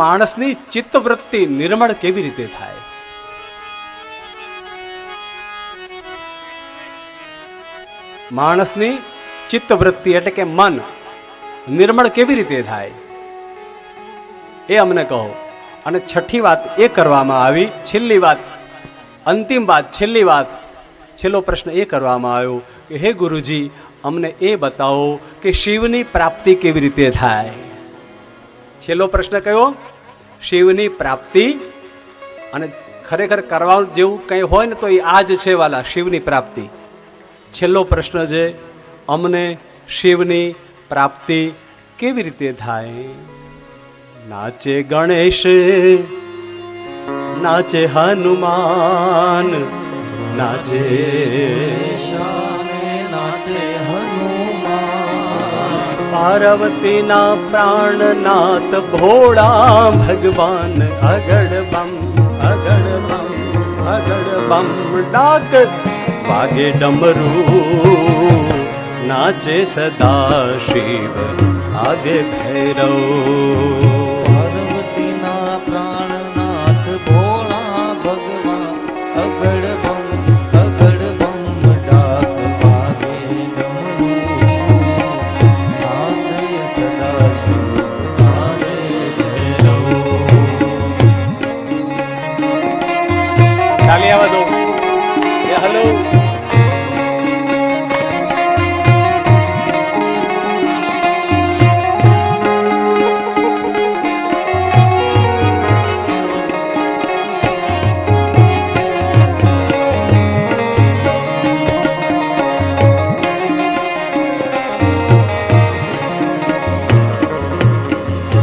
માણસની ચિત્તવૃત્તિ નિર્મળ કેવી રીતે થાય? માણસની ચિત્તવૃત્તિ એટલે કે મન નિર્મળ કેવી રીતે થાય? એ અમને કહો. અને છઠ્ઠી વાત એ કરવામાં આવી, છેલ્લી વાત, અંતિમ વાત, છેલ્લી વાત, છેલ્લો પ્રશ્ન એ કરવામાં આવ્યો કે, હે ગુરુજી, અમને એ બતાવો કે શિવની પ્રાપ્તિ કેવી રીતે થાય? છેલ્લો પ્રશ્ન કયો? શિવની પ્રાપ્તિ. અને ખરેખર કરવા જેવું કંઈ હોય ને તો એ આ જ છે વાલા, શિવની પ્રાપ્તિ. છેલ્લો પ્રશ્ન છે, અમને શિવની પ્રાપ્તિ કેવી રીતે થાય? નાચે ગણેશ, નાચે હનુમાન, નાચે પાર્વતીના પ્રાણનાથ ભોળા ભગવાન અગડ બમ અગડ બમ અગડ બમ ડાક વાગે ડમરું, નાચે સદા શિવ, આગે ભૈરવ. આવવા દઉં હેલો.